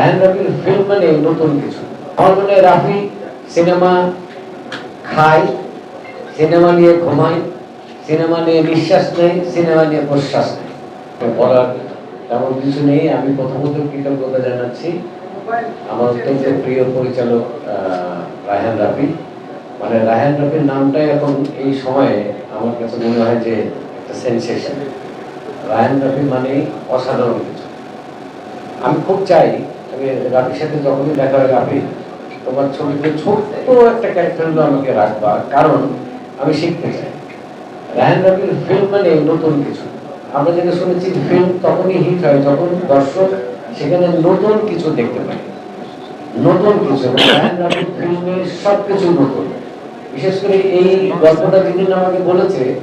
রায়হান রাফির ফিল্ম মানে নতুন কিছু। আমার মনে রাফি সিনেমা খায় সিনেমা নিয়ে ঘুমায় সিনেমা নিয়ে নিঃশ্বাস নেই সিনেমা নিয়ে প্রশ্বাস তো বলার তেমন কিছু নেই। আমি প্রথমত কৃতজ্ঞতা জানাচ্ছি আমার অত্যন্ত প্রিয় পরিচালক রায়হান রাফি। মানে রায়হান রাফির নামটাই এখন এই সময়ে আমার কাছে মনে হয় যে একটা সেন্সেশন রায়হান রাফি মানেই অসাধারণ কিছু। আমি খুব চাই আমি মানে সেখানে নতুন কিছু দেখতে নতুন কিছু। নতুন। বিশেষ করে এই গল্পটা আমাকে বলেছে,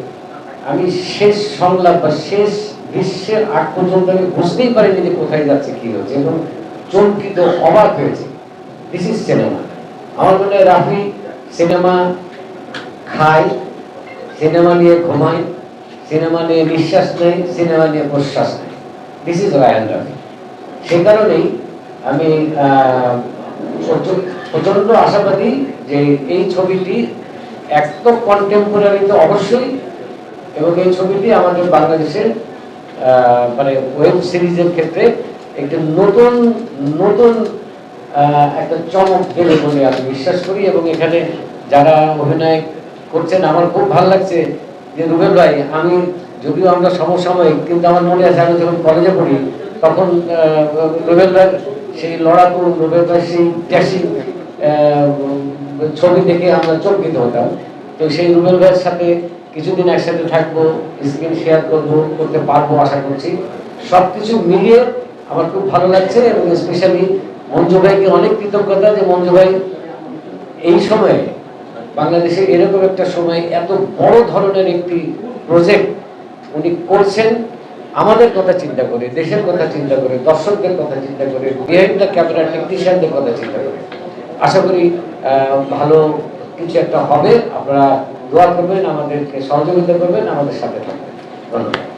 আমি শেষ সংলাপ বা শেষ বিশ্বের আগ পর্যন্ত আমি বুঝতেই পারিনি যে কোথায় যাচ্ছে, কি হচ্ছে। এবং চমকিত অবাক হয়েছে। দিস ইজ সিনেমা আমার মনে হয় রাফি সিনেমা খায় সিনেমা নিয়ে ঘুমায় সিনেমা নিয়ে নিঃশ্বাস নেয় সিনেমা নিয়ে প্রশ্বাস নেয়। দিস ইজ রায়ান রাফি সে কারণেই আমি প্রচণ্ড আশাবাদী যে এই ছবিটি এক তো কন্টেম্পোরারি তো অবশ্যই এবং এই ছবিটি আমাদের বাংলাদেশের মানে ওয়েব সিরিজের ক্ষেত্রে একটি নতুন নতুন একটা চমক দেবে বলে আমি বিশ্বাস করি এবং এখানে যারা অভিনয় করছেন, আমার খুব ভালো লাগছে যে রুবেল ভাই, আমি যদিও আমরা সমসাময়িক, কিন্তু আমার মনে আছে আমি যখন কলেজে পড়ি, তখন রুবেল ভাই সেই লড়াকু, রুবেল ভাই সেই ট্যাক্সি ছবি দেখে আমরা চমকিত হতাম। তো সেই রুবেল ভাইয়ের সাথে কিছুদিন একসাথে থাকব স্ক্রিন শেয়ার করব, করতে পারব, আশা করছি। সব কিছু মিলিয়ে আমার খুব ভালো লাগছে এবং স্পেশালি মঞ্জু ভাইকে অনেক কৃতজ্ঞতা যে মঞ্জু ভাই এই সময়ে বাংলাদেশে এরকম একটা সময় এত বড় ধরনের একটি প্রজেক্ট উনি করছেন, আমাদের কথা চিন্তা করে, দেশের কথা চিন্তা করে, দর্শকদের কথা চিন্তা করে বিহাইন্ড দ্য ক্যামেরা টেকনিশিয়ানদের কথা চিন্তা করে। আশা করি ভালো কিছু একটা হবে। আপনারা দোয়া করবেন, আমাদেরকে সহযোগিতা করবেন, আমাদের সাথে থাকবেন। ধন্যবাদ।